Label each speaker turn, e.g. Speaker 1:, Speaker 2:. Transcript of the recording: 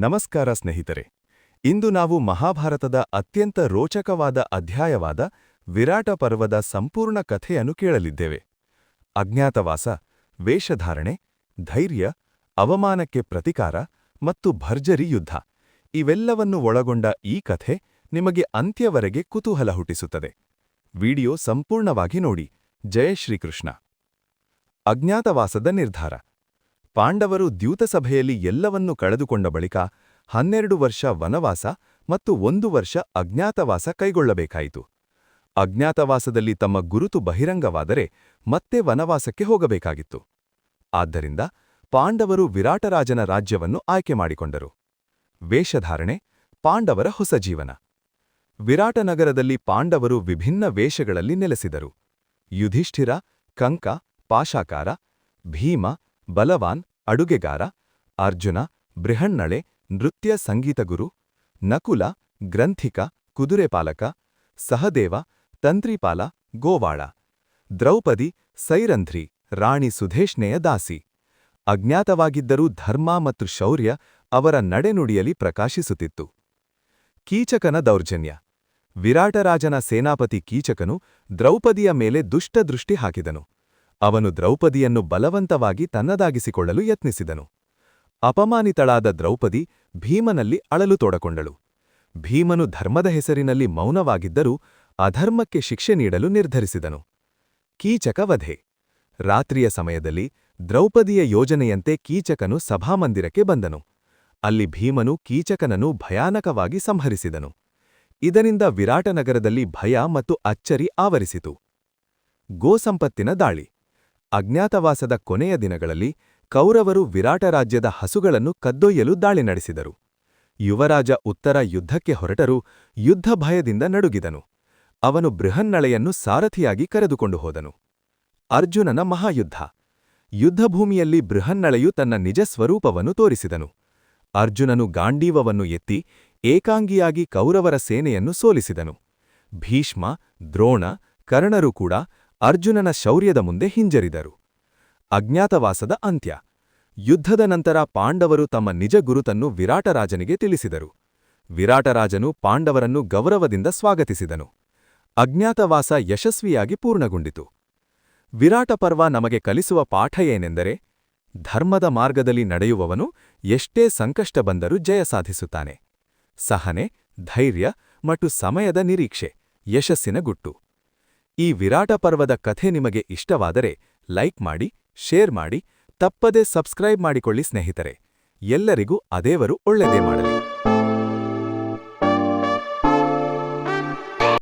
Speaker 1: ನಮಸ್ಕಾರ ಸ್ನೇಹಿತರೆ. ಇಂದು ನಾವು ಮಹಾಭಾರತದ ಅತ್ಯಂತ ರೋಚಕವಾದ ಅಧ್ಯಾಯವಾದ ವಿರಾಟ ಪರ್ವದ ಸಂಪೂರ್ಣ ಕಥೆಯನ್ನು ಕೇಳಲಿದ್ದೇವೆ. ಅಜ್ಞಾತವಾಸ, ವೇಷಧಾರಣೆ, ಧೈರ್ಯ, ಅವಮಾನಕ್ಕೆ ಪ್ರತಿಕಾರ ಮತ್ತು ಭರ್ಜರಿ ಯುದ್ಧ ಇವೆಲ್ಲವನ್ನು ಒಳಗೊಂಡ ಈ ಕಥೆ ನಿಮಗೆ ಅಂತ್ಯವರೆಗೆ ಕುತೂಹಲ ಹುಟ್ಟಿಸುತ್ತದೆ. ವಿಡಿಯೋ ಸಂಪೂರ್ಣವಾಗಿ ನೋಡಿ. ಜಯ ಶ್ರೀಕೃಷ್ಣ. ಅಜ್ಞಾತವಾಸದ ನಿರ್ಧಾರ. ಪಾಂಡವರು ದ್ಯೂತಸಭೆಯಲ್ಲಿ ಎಲ್ಲವನ್ನೂ ಕಳೆದುಕೊಂಡ ಬಳಿಕ ಹನ್ನೆರಡು ವರ್ಷ ವನವಾಸ ಮತ್ತು ಒಂದು ವರ್ಷ ಅಜ್ಞಾತವಾಸ ಕೈಗೊಳ್ಳಬೇಕಾಯಿತು. ಅಜ್ಞಾತವಾಸದಲ್ಲಿ ತಮ್ಮ ಗುರುತು ಬಹಿರಂಗವಾದರೆ ಮತ್ತೆ ವನವಾಸಕ್ಕೆ ಹೋಗಬೇಕಾಗಿತ್ತು. ಆದ್ದರಿಂದ ಪಾಂಡವರು ವಿರಾಟರಾಜನ ರಾಜ್ಯವನ್ನು ಆಯ್ಕೆ ಮಾಡಿಕೊಂಡರು. ವೇಷಧಾರಣೆ, ಪಾಂಡವರ ಹೊಸ ಜೀವನ. ವಿರಾಟನಗರದಲ್ಲಿ ಪಾಂಡವರು ವಿಭಿನ್ನ ವೇಷಗಳಲ್ಲಿ ನೆಲೆಸಿದರು. ಯುಧಿಷ್ಠಿರ, ಕಂಕ ಪಾಶಾಕಾರ ಭೀಮ ಬಲವಾನ್, ಅಡುಗೆಗಾರ, ಅರ್ಜುನ ಬೃಹಣ್ಣಳೆ ನೃತ್ಯ ಸಂಗೀತಗುರು ನಕುಲ, ಗ್ರಂಥಿಕ ಕುದುರೆಪಾಲಕ ಸಹದೇವ, ತಂತ್ರಿಪಾಲ, ಗೋವಾಳ, ದ್ರೌಪದಿ, ಸೈರಂಧ್ರಿ, ರಾಣಿ ಸುಧೇಶ್ನೆಯ ದಾಸಿ. ಅಜ್ಞಾತವಾಗಿದ್ದರೂ ಧರ್ಮ ಮತ್ತು ಶೌರ್ಯ ಅವರ ನಡೆನುಡಿಯಲ್ಲಿ ಪ್ರಕಾಶಿಸುತ್ತಿತ್ತು. ಕೀಚಕನ ದೌರ್ಜನ್ಯ. ವಿರಾಟರಾಜನ ಸೇನಾಪತಿ ಕೀಚಕನು ದ್ರೌಪದಿಯ ಮೇಲೆ ದುಷ್ಟದೃಷ್ಟಿ ಹಾಕಿದನು. ಅವನು ದ್ರೌಪದಿಯನ್ನು ಬಲವಂತವಾಗಿ ತನ್ನದಾಗಿಸಿಕೊಳ್ಳಲು ಯತ್ನಿಸಿದನು. ಅಪಮಾನಿತಳಾದ ದ್ರೌಪದಿ ಭೀಮನಲ್ಲಿ ಅಳಲು ತೋಡಕೊಂಡಳು. ಭೀಮನು ಧರ್ಮದ ಹೆಸರಿನಲ್ಲಿ ಮೌನವಾಗಿದ್ದರೂ ಅಧರ್ಮಕ್ಕೆ ಶಿಕ್ಷೆ ನೀಡಲು ನಿರ್ಧರಿಸಿದನು. ಕೀಚಕ ವಧೆ ರಾತ್ರಿಯ ಸಮಯದಲ್ಲಿ ದ್ರೌಪದಿಯ ಯೋಜನೆಯಂತೆ ಕೀಚಕನು ಸಭಾಮಂದಿರಕ್ಕೆ ಬಂದನು. ಅಲ್ಲಿ ಭೀಮನು ಕೀಚಕನನ್ನು ಭಯಾನಕವಾಗಿ ಸಂಹರಿಸಿದನು. ಇದರಿಂದ ವಿರಾಟನಗರದಲ್ಲಿ ಭಯ ಮತ್ತು ಅಚ್ಚರಿ ಆವರಿಸಿತು. ಗೋಸಂಪತ್ತಿನ ದಾಳಿ. ಅಜ್ಞಾತವಾಸದ ಕೊನೆಯ ದಿನಗಳಲ್ಲಿ ಕೌರವರು ವಿರಾಟ ರಾಜ್ಯದ ಹಸುಗಳನ್ನು ಕದ್ದೊಯ್ಯಲು ದಾಳಿ ನಡೆಸಿದರು. ಯುವರಾಜ ಉತ್ತರ ಯುದ್ಧಕ್ಕೆ ಹೊರಟರೂ, ಯುದ್ಧ ಭಯದಿಂದ ನಡುಗಿದನು. ಅವನು ಬೃಹನ್ನಳೆಯನ್ನು ಸಾರಥಿಯಾಗಿ ಕರೆದುಕೊಂಡು ಹೋದನು. ಅರ್ಜುನನ ಮಹಾಯುದ್ಧ. ಯುದ್ಧಭೂಮಿಯಲ್ಲಿ ಬೃಹನ್ನಳೆಯು ತನ್ನ ನಿಜ ಸ್ವರೂಪವನ್ನು ತೋರಿಸಿದನು. ಅರ್ಜುನನು ಗಾಂಡೀವವನ್ನು ಎತ್ತಿ ಏಕಾಂಗಿಯಾಗಿ ಕೌರವರ ಸೇನೆಯನ್ನು ಸೋಲಿಸಿದನು. ಭೀಷ್ಮ, ದ್ರೋಣ, ಕರ್ಣರು ಕೂಡ ಅರ್ಜುನನ ಶೌರ್ಯದ ಮುಂದೆ ಹಿಂಜರಿದರು. ಅಜ್ಞಾತವಾಸದ ಅಂತ್ಯ. ಯುದ್ಧದ ನಂತರ ಪಾಂಡವರು ತಮ್ಮ ನಿಜ ಗುರುತನ್ನು ವಿರಾಟರಾಜನಿಗೆ ತಿಳಿಸಿದರು. ವಿರಾಟರಾಜನು ಪಾಂಡವರನ್ನು ಗೌರವದಿಂದ ಸ್ವಾಗತಿಸಿದನು. ಅಜ್ಞಾತವಾಸ ಯಶಸ್ವಿಯಾಗಿ ಪೂರ್ಣಗೊಂಡಿತು. ವಿರಾಟ ಪರ್ವ ನಮಗೆ ಕಲಿಸುವ ಪಾಠ ಏನೆಂದರೆ, ಧರ್ಮದ ಮಾರ್ಗದಲ್ಲಿ ನಡೆಯುವವನು ಎಷ್ಟೇ ಸಂಕಷ್ಟ ಬಂದರೂ ಜಯ ಸಾಧಿಸುತ್ತಾನೆ. ಸಹನೆ, ಧೈರ್ಯ ಮತ್ತು ಸಮಯದ ನಿರೀಕ್ಷೆ, ಯಶಸ್ಸಿನ ಗುಟ್ಟು. ಈ ವಿರಾಟ ಪರ್ವದ ಕಥೆ ನಿಮಗೆ ಇಷ್ಟವಾದರೆ ಲೈಕ್ ಮಾಡಿ, ಶೇರ್ ಮಾಡಿ, ತಪ್ಪದೆ ಸಬ್ಸ್ಕ್ರೈಬ್ ಮಾಡಿಕೊಳ್ಳಿ ಸ್ನೇಹಿತರೆ. ಎಲ್ಲರಿಗೂ ಅದೇವರು ಒಳ್ಳೆದೇ ಮಾಡಲಿ.